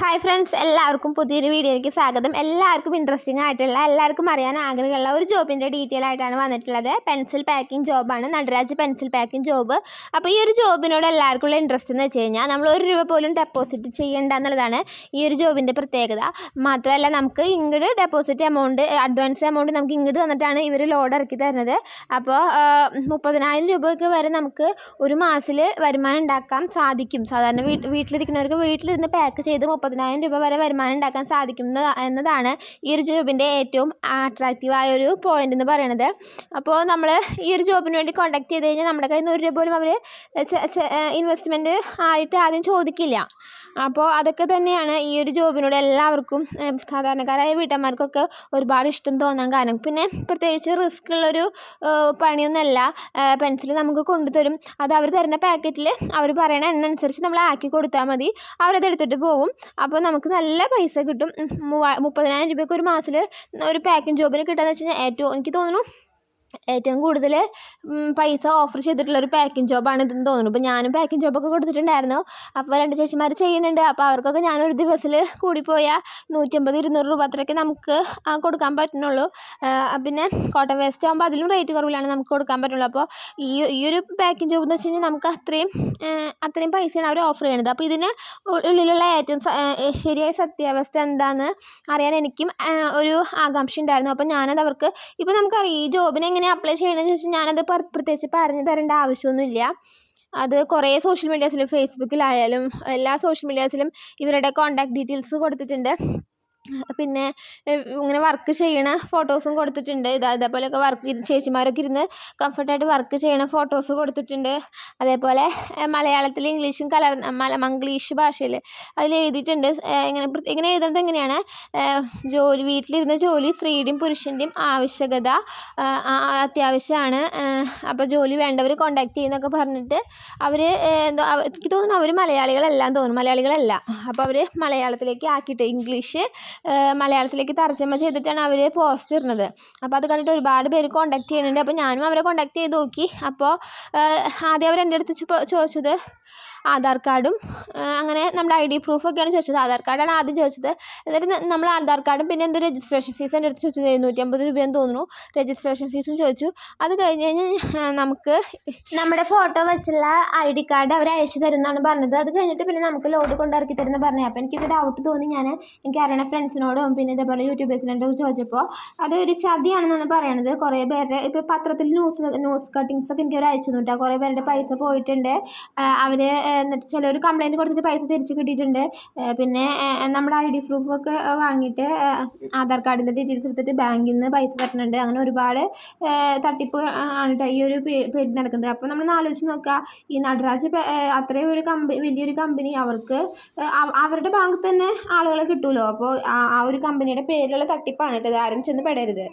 Hi friends എല്ലാവർക്കും പുതിയൊരു വീഡിയോയിലേക്ക് സ്വാഗതം. എല്ലാവർക്കും ഇൻട്രസ്റ്റിംഗ് ആയിട്ടുള്ള എല്ലാവർക്കും അറിയാൻ ആഗ്രഹമുള്ള ഒരു ജോബിന്റെ ഡീറ്റെയിൽ ആയിട്ടാണ് വന്നിട്ടുള്ളത്. പെൻസിൽ പാക്കിംഗ് ജോബാണ് നടരാജ് പെൻസിൽ പാക്കിംഗ് ജോബ് അപ്പോൾ ഈ ഒരു ജോബിനോട് എല്ലാവർക്കും ഉള്ള ഇൻട്രസ്റ്റ് എന്ന് വെച്ച് കഴിഞ്ഞാൽ നമ്മൾ ഒരു രൂപ പോലും ഡെപ്പോസിറ്റ് ചെയ്യേണ്ട എന്നുള്ളതാണ് ഈ ഒരു ജോബിന്റെ പ്രത്യേകത. മാത്രമല്ല നമുക്ക് ഇങ്ങോട്ട് ഡെപ്പോസിറ്റ് എമൗണ്ട് അഡ്വാൻസ് എമൗണ്ട് നമുക്ക് ഇങ്ങോട്ട് തന്നിട്ടാണ് ഇവർ ലോഡ് ഇറക്കി തരുന്നത്. അപ്പോൾ മുപ്പതിനായിരം രൂപയ്ക്ക് വരെ നമുക്ക് ഒരു മാസത്തിൽ വരുമാനം ഉണ്ടാക്കാൻ സാധിക്കും. സാധാരണ വീട്ടിലിരിക്കുന്നവർക്ക് വീട്ടിലിരുന്ന് പാക്ക് ചെയ്ത് മുപ്പതിനായിരം രൂപ വരെ വരുമാനം ഉണ്ടാക്കാൻ സാധിക്കുന്ന എന്നതാണ് ഈ ഒരു ജോബിന്റെ ഏറ്റവും അട്രാക്റ്റീവ് ആയ ഒരു പോയിന്റ് എന്ന് പറയുന്നത് അപ്പോൾ നമ്മൾ ഈ ഒരു ജോബിന് വേണ്ടി കോൺടാക്ട് ചെയ്ത് കഴിഞ്ഞാൽ നമ്മുടെ കയ്യിൽ നിന്ന് ഒരു രൂപ പോലും അവർ ഇൻവെസ്റ്റ്മെന്റ് ആയിട്ട് ആദ്യം ചോദിക്കില്ല. അപ്പോൾ അതൊക്കെ തന്നെയാണ് ഈ ഒരു ജോബിനോട് എല്ലാവർക്കും സാധാരണക്കാരായ വീട്ടമ്മമാർക്കൊക്കെ ഒരുപാട് ഇഷ്ടം തോന്നാൻ കാരണം. പിന്നെ പ്രത്യേകിച്ച് റിസ്ക് ഉള്ളൊരു പണിയൊന്നുമല്ല പെൻസിൽ നമുക്ക് കൊണ്ടുതരും. അത് അവർ തരുന്ന പാക്കറ്റിൽ അവർ പറയണ എണ്ണ അനുസരിച്ച് നമ്മൾ ആക്കി കൊടുത്താൽ മതി. അവരത് എടുത്തിട്ട് പോകും അപ്പോൾ നമുക്ക് നല്ല പൈസ കിട്ടും. മുപ്പതിനായിരം രൂപയ്ക്ക് ഒരു മാസത്തിൽ ഒരു പാക്കിംഗ് ജോബിന് കിട്ടുകയെന്ന് വെച്ച് കഴിഞ്ഞാൽ ഏറ്റവും എനിക്ക് തോന്നുന്നു ഏറ്റവും കൂടുതൽ പൈസ ഓഫർ ചെയ്തിട്ടുള്ള ഒരു പാക്കിംഗ് ജോബാണ് ഇതെന്ന് തോന്നുന്നു. ഇപ്പോൾ ഞാനും പാക്കിംഗ് ജോബൊക്കെ കൊടുത്തിട്ടുണ്ടായിരുന്നു. അപ്പോൾ രണ്ട് ചേച്ചിമാർ ചെയ്യുന്നുണ്ട്. അപ്പോൾ അവർക്കൊക്കെ ഞാനൊരു ദിവസത്തിൽ കൂടിപ്പോയാൽ നൂറ്റമ്പത് ഇരുന്നൂറ് രൂപ അത്രയൊക്കെ നമുക്ക് കൊടുക്കാൻ പറ്റുന്നുള്ളൂ. പിന്നെ കോട്ടൺ വേസ്റ്റ് ആകുമ്പോൾ അതിലും റേറ്റ് കുറവിലാണ് നമുക്ക് കൊടുക്കാൻ പറ്റുള്ളൂ. അപ്പോൾ ഈ ഈ ഒരു പാക്കിംഗ് ജോബ് എന്ന് വെച്ച് കഴിഞ്ഞാൽ നമുക്ക് അത്രയും അത്രയും പൈസയാണ് അവർ ഓഫർ ചെയ്യുന്നത്. അപ്പോൾ ഇതിന് ഉള്ളിലുള്ള ഏറ്റവും ശരിയായ സത്യാവസ്ഥ എന്താണെന്ന് അറിയാൻ എനിക്കും ഒരു ആകാംക്ഷ ഉണ്ടായിരുന്നു. അപ്പോൾ ഞാനത് അവർക്ക് ഇപ്പോൾ നമുക്കറിയാം ഈ ജോബിന് എങ്ങനെ അപ്ലൈ ചെയ്യണമെന്ന് ചോദിച്ചാൽ ഞാനത് പ്ര- പ്രത്യേകിച്ച് പറഞ്ഞു തരേണ്ട ആവശ്യമൊന്നുമില്ല. അത് കുറേ സോഷ്യൽ മീഡിയാസിലും ഫേസ്ബുക്കിലായാലും എല്ലാ സോഷ്യൽ മീഡിയാസിലും ഇവരുടെ കോൺടാക്ട് ഡീറ്റെയിൽസ് കൊടുത്തിട്ടുണ്ട്. പിന്നെ ഇങ്ങനെ വർക്ക് ചെയ്യണ ഫോട്ടോസും കൊടുത്തിട്ടുണ്ട്. ഇതാ ഇതേപോലെയൊക്കെ വർക്ക് ചേച്ചിമാരൊക്കെ ഇരുന്ന് കംഫർട്ടായിട്ട് വർക്ക് ചെയ്യണ ഫോട്ടോസ് കൊടുത്തിട്ടുണ്ട്. അതേപോലെ മലയാളത്തിൽ ഇംഗ്ലീഷും കലർ മംഗ്ലീഷ് ഭാഷയിൽ അതിൽ എഴുതിയിട്ടുണ്ട്. ഇങ്ങനെ ഇങ്ങനെ എഴുതുന്നത് എങ്ങനെയാണ്? ജോലി വീട്ടിലിരുന്ന ജോലി സ്ത്രീയുടെയും പുരുഷന്റെയും ആവശ്യകത അത്യാവശ്യമാണ്. അപ്പോൾ ജോലി വേണ്ടവർ കോണ്ടാക്ട് ചെയ്യുന്നൊക്കെ പറഞ്ഞിട്ട് അവർ എന്തോ എനിക്ക് തോന്നുന്നു അവർ മലയാളികളെല്ലാം തോന്നുന്നു. മലയാളികളല്ല. അപ്പോൾ അവർ മലയാളത്തിലേക്ക് ആക്കിയിട്ട് ഇംഗ്ലീഷ് മലയാളത്തിലേക്ക് തർജമ ചെയ്തിട്ടാണ് അവർ പോസ്റ്റ് ഇടുന്നത്. അപ്പോൾ അത് കണ്ടിട്ട് ഒരുപാട് പേര് കോണ്ടാക്ട് ചെയ്യുന്നുണ്ട്. അപ്പോൾ ഞാനും അവരെ കോണ്ടാക്ട് ചെയ്ത് നോക്കി. അപ്പോൾ ആദ്യം അവർ എന്റെ അടുത്ത് ചോദിച്ചത്? ആധാർ കാർഡും അങ്ങനെ നമ്മുടെ ഐ ഡി പ്രൂഫൊക്കെയാണ് ചോദിച്ചത്. ആധാർ കാർഡാണ് ആദ്യം ചോദിച്ചത്. എന്നിട്ട് നമ്മൾ ആധാർ കാർഡും പിന്നെ എന്തോ രജിസ്ട്രേഷൻ ഫീസ് എന്റെ അടുത്ത് ചോദിച്ചു. എഴുന്നൂറ്റി അമ്പത് രൂപയെന്ന് തോന്നുന്നു. രജിസ്ട്രേഷൻ ഫീസും ചോദിച്ചു. അത് കഴിഞ്ഞ് കഴിഞ്ഞാൽ നമുക്ക് നമ്മുടെ ഫോട്ടോ വെച്ചുള്ള ഐ ഡി കാർഡ് അവർ അയച്ചു തരും എന്നാണ് പറഞ്ഞത്. അത് കഴിഞ്ഞിട്ട് പിന്നെ നമുക്ക് ലോഡ് കൊണ്ടിറക്കി തരുന്ന പറഞ്ഞു. അപ്പോൾ എനിക്കിത് ഡൗട്ട് തോന്നി. ഞാൻ എനിക്ക് അറിയണ ഫ്രണ്ട്സിനോടും പിന്നെ ഇതേപോലെ യൂട്യൂബേഴ്സിനോടും ചോദിച്ചപ്പോൾ അതൊരു ചതിയാണെന്നാണ് പറയണത്. കുറേ പേരുടെ ഇപ്പോൾ പത്രത്തിൽ ന്യൂസ് ന്യൂസ് കട്ടിങ്സൊക്കെ എനിക്ക് അവർ അയച്ചു തന്നിട്ടാണ് കുറേ പേരുടെ പൈസ പോയിട്ടുണ്ട്. അവർ എന്നിട്ട് ചിലർ കംപ്ലയിന്റ് കൊടുത്തിട്ട് പൈസ തിരിച്ച് കിട്ടിയിട്ടുണ്ട്. പിന്നെ നമ്മുടെ ഐ ഡി പ്രൂഫൊക്കെ വാങ്ങിയിട്ട് ആധാർ കാർഡിന്റെ ഡീറ്റെയിൽസ് എടുത്തിട്ട് ബാങ്കിൽ നിന്ന് പൈസ തട്ടുന്നുണ്ട് അങ്ങനെ ഒരുപാട് തട്ടിപ്പ് ആണ് കേട്ടോ ഈ ഒരു പേര് നടക്കുന്നത്. അപ്പോൾ നമ്മൾ ആലോചിച്ച് നോക്കുക ഈ നടരാജ് അത്രയും ഒരു കമ്പനി വലിയൊരു കമ്പനി അവർക്ക് അവരുടെ ബാങ്കിൽ തന്നെ ആളുകളെ കിട്ടുമല്ലോ അപ്പോൾ ആ ഒരു കമ്പനിയുടെ പേരിലുള്ള തട്ടിപ്പാണ് കേട്ടോ. ആരും ചെന്ന് പെടരുത്.